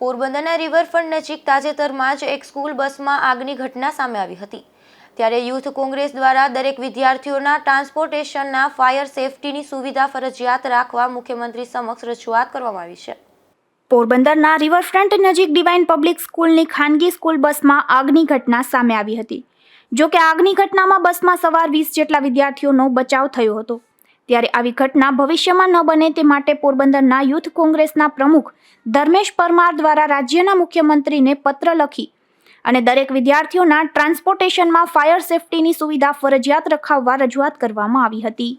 પોરબંદરના રિવરફ્રન્ટ નજીક તાજેતરમાં જ એક સ્કૂલ બસમાં આગની ઘટના સામે આવી હતી. ત્યારે યુથ કોંગ્રેસ દ્વારા દરેક વિદ્યાર્થીઓના ટ્રાન્સપોર્ટેશનના ફાયર સેફટીની સુવિધા ફરજિયાત રાખવા મુખ્યમંત્રી સમક્ષ રજૂઆત કરવામાં આવી છે. પોરબંદરના રિવરફ્રન્ટ નજીક ડિવાઇન પબ્લિક સ્કૂલની ખાનગી સ્કૂલ બસમાં આગની ઘટના સામે આવી હતી. જો કે આગની ઘટનામાં બસમાં સવાર વીસ જેટલા વિદ્યાર્થીઓનો બચાવ થયો હતો. ત્યારે આવી ઘટના ભવિષ્યમાં ન બને તે માટે પોરબંદરના યુથ કોંગ્રેસના પ્રમુખ ધર્મેશ પરમાર દ્વારા રાજ્યના મુખ્યમંત્રીને પત્ર લખી અને દરેક વિદ્યાર્થીઓના ટ્રાન્સપોર્ટેશનમાં ફાયર સેફટીની સુવિધા ફરજિયાત રખાવવા રજૂઆત કરવામાં આવી હતી.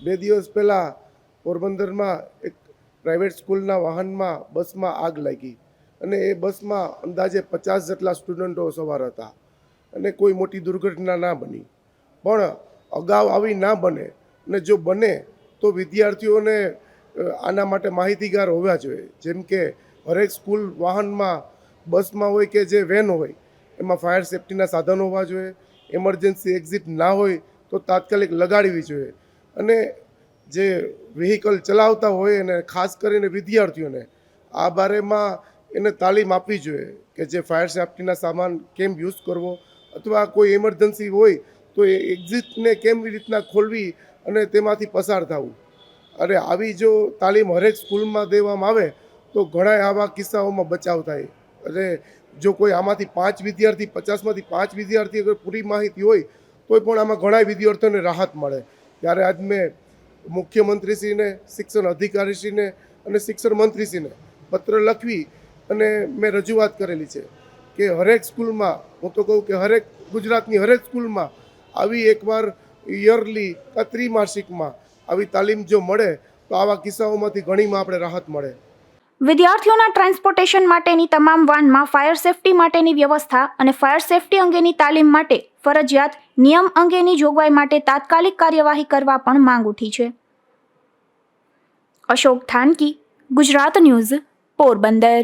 બે દિવસ પહેલાં પોરબંદરમાં એક પ્રાઇવેટ સ્કૂલના વાહનમાં બસમાં આગ લાગી અને એ બસમાં અંદાજે પચાસ જેટલા સ્ટુડન્ટો સવાર હતા અને કોઈ મોટી દુર્ઘટના ના બની. પણ અગાઉ આવી ના બને અને જો બને તો વિદ્યાર્થીઓને આના માટે માહિતીગાર હોવા જોઈએ. જેમ કે હરેક સ્કૂલ વાહનમાં, બસમાં હોય કે જે વેન હોય, એમાં ફાયર સેફટીના સાધનો હોવા જોઈએ. એમરજન્સી એક્ઝિટ ના હોય તો તાત્કાલિક લગાડવી જોઈએ. અને જે વ્હીકલ ચલાવતા હોય એને ખાસ કરીને વિદ્યાર્થીઓને, આ બારેમાં એને તાલીમ આપવી જોઈએ કે જે ફાયર સેફટીના સામાન કેમ યુઝ કરવો અથવા કોઈ એમરજન્સી હોય તો એ એક્ઝિટને કેમ રીતના ખોલવી અને તેમાંથી પસાર થવું? અને આવી જો તાલીમ હરેક સ્કૂલમાં દેવામાં આવે, તો ઘણા આવા કિસ્સાઓમાં બચાવ થાય. અને જો કોઈ આમાંથી પાંચ વિદ્યાર્થી, પચાસમાંથી પાંચ વિદ્યાર્થી અગર પૂરી માહિતી હોય તો પણ આમાં ઘણા વિદ્યાર્થીઓને રાહત મળે. ત્યારે આજ મેં મુખ્યમંત્રીશ્રીને, શિક્ષણ અધિકારીશ્રીને અને શિક્ષણ મંત્રીશ્રીને પત્ર લખવી અને મેં રજૂઆત કરેલી છે કે હરેક સ્કૂલમાં, હું તો કહું કે હરેક ગુજરાતની હરેક સ્કૂલમાં આવી એકવાર યરલી કે ત્રિમાસિકમાં આવી તાલીમ જો મળે, તો આવા કિસ્સાઓમાંથી ઘણીમાં આપણે રાહત મળે. વિદ્યાર્થીઓના ટ્રાન્સપોર્ટેશન માટેની તમામ વાનમાં ફાયર સેફટી માટેની વ્યવસ્થા અને ફાયર સેફટી અંગેની તાલીમ માટે ફરજિયાત નિયમ અંગેની જોગવાઈ માટે તાત્કાલિક કાર્યવાહી કરવા પણ માંગ ઉઠી છે. અશોક થાનકી, ગુજરાત ન્યૂઝ, પોરબંદર.